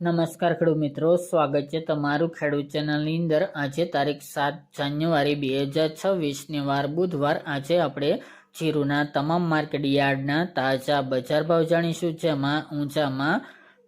નમસ્કાર ખેડૂત મિત્રો, સ્વાગત છે તમારું ખેડૂત ચેનલની અંદર. આજે તારીખ સાત જાન્યુઆરી બે હજાર છવ્વીસની વાર, બુધવાર. આજે આપણે જીરુના તમામ માર્કેટ યાર્ડના તાજા બજાર ભાવ જાણીશું, જેમાં ઊંચામાં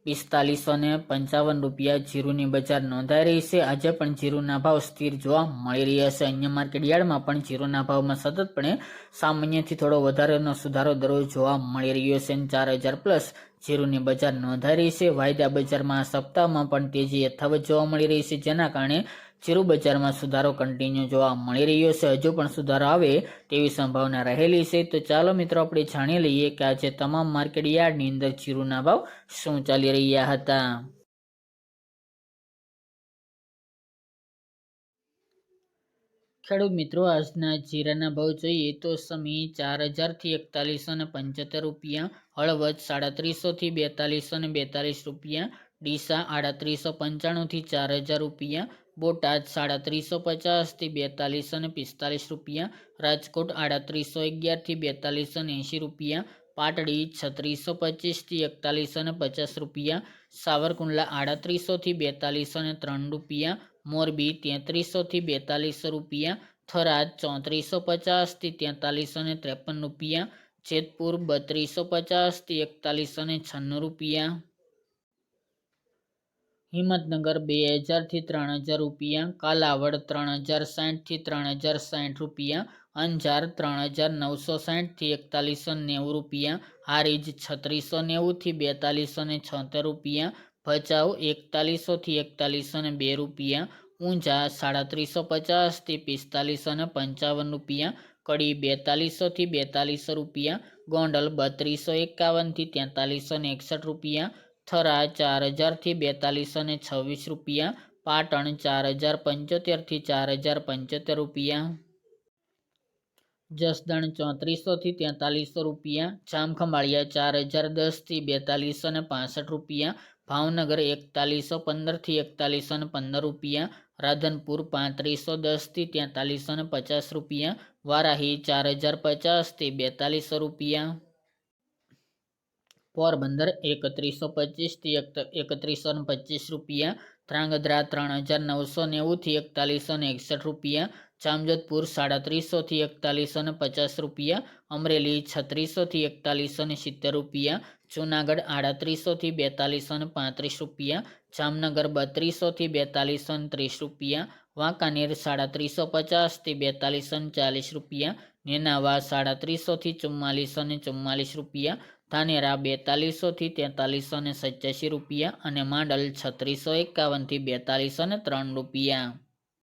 પિસ્તાલીસો ને પંચાવન રૂપિયા જીરુની બજાર નોંધાઈ રહી છે. આજે પણ જીરુના ભાવ સ્થિર જોવા મળી રહ્યા છે. અન્ય માર્કેટ યાર્ડમાં પણ જીરુના ભાવમાં સતતપણે સામાન્યથી થોડો વધારેનો સુધારો દરરોજ જોવા મળી રહ્યો છે. ચાર હજાર પ્લસ જીરુની બજાર નોંધાઈ રહી છે. વાયદા બજારમાં આ સપ્તાહમાં પણ તેજી યથાવત જોવા મળી રહી છે, જેના કારણે જીરુ બજારમાં સુધારો કન્ટિન્યુ જોવા મળી રહ્યો છે. હજુ પણ સુધારો આવે તેવી સંભાવના રહેલી છે. તો ચાલો મિત્રો, આપણે જાણી લઈએ કે આજે તમામ માર્કેટ યાર્ડની અંદર જીરુના ભાવ શું ચાલી રહ્યા હતા. ખેડૂત મિત્રો, આજના જીરાના ભાવ જોઈએ તો સમી ચાર હજારથી એકતાલીસો ને પંચોતેર રૂપિયા, હળવદ સાડત્રીસોથી બેતાલીસો ને બેતાલીસ રૂપિયા, ડીસા આડત્રીસો પંચાણુંથી ચાર હજાર રૂપિયા, બોટાદ સાડત્રીસો પચાસથી બેતાલીસો ને પિસ્તાલીસ રૂપિયા, રાજકોટ આડત્રીસો અગિયારથી બેતાલીસો ને એંશી રૂપિયા પાટડી છત્રીસો પચીસથી એકતાલીસો ને પચાસ રૂપિયા, સાવરકુંડલા આડત્રીસોથી બેતાલીસો ને ત્રણ રૂપિયા, મોરબી તેત્રીસોથી બેતાલીસો રૂપિયા, થરાદ ચોત્રીસો પચાસથી તેતાલીસો ને ત્રેપન રૂપિયા, જેતપુર બત્રીસો પચાસથી એકતાલીસો ને છન્નું રૂપિયા. હિંમતનગર બે હજારથી ત્રણ હજાર રૂપિયા, કાલાવડ ત્રણ હજાર સાઠથી ત્રણ હજાર સાઠ રૂપિયા, અંજાર ત્રણ હજાર નવસો સાઠથી એકતાલીસો નેવું રૂપિયા, હારીજ છત્રીસો નેવુંથી બેતાલીસો ને છોતેર રૂપિયા, ભચાઉ એકતાલીસોથી એકતાલીસો ને બે રૂપિયા, ઊંઝા સાડત્રીસો પચાસથી પિસ્તાલીસો ને પંચાવન રૂપિયા, કડી બેતાલીસોથી બેતાલીસો રૂપિયા, ગોંડલ બત્રીસો એકાવનથી તેતાલીસો ને એકસઠ રૂપિયા થરા ચાર હજારથી બેતાલીસો ને છવ્વીસ રૂપિયા પાટણ ચાર હજાર પંચોતેરથી ચાર હજાર પંચોતેર રૂપિયા જસદણ ચોત્રીસોથી તેતાલીસો રૂપિયા જામખંભાળિયા ચાર હજાર દસથી બેતાલીસો ને પાસઠ રૂપિયા ભાવનગર એકતાલીસો પંદરથી એકતાલીસો ને પંદર રૂપિયા રાધનપુર પાંત્રીસો દસથી તેતાલીસો ને પચાસ રૂપિયા વારાહી ચાર હજાર પચાસથી બેતાલીસો રૂપિયા પોરબંદર એકત્રીસો પચીસથી એકત્રીસો ને પચીસ રૂપિયા, ધ્રાંગધ્રા ત્રણ હજાર નવસો નેવુંથી એકતાલીસો ને એકસઠ રૂપિયા, જામજોધપુર સાડત્રીસોથી એકતાલીસો ને પચાસ રૂપિયા, અમરેલી છત્રીસોથી એકતાલીસો ને સિત્તેર રૂપિયા, જૂનાગઢ આડત્રીસોથી બેતાલીસો ને પાંત્રીસ રૂપિયા, જામનગર બત્રીસોથી બેતાલીસો ને ત્રીસ રૂપિયા, વાંકાનેર સાડત્રીસો પચાસથી બેતાલીસો ને ચાલીસ રૂપિયા, નેનાવા સાડત્રીસોથી ચુમ્માલીસો ને ચુમ્માલીસ રૂપિયા ધાનેરા બેતાલીસોથી તેતાલીસો ને સત્યાસી રૂપિયા અને માંડલ છત્રીસો એકાવનથી બેતાલીસો ને ત્રણ રૂપિયા.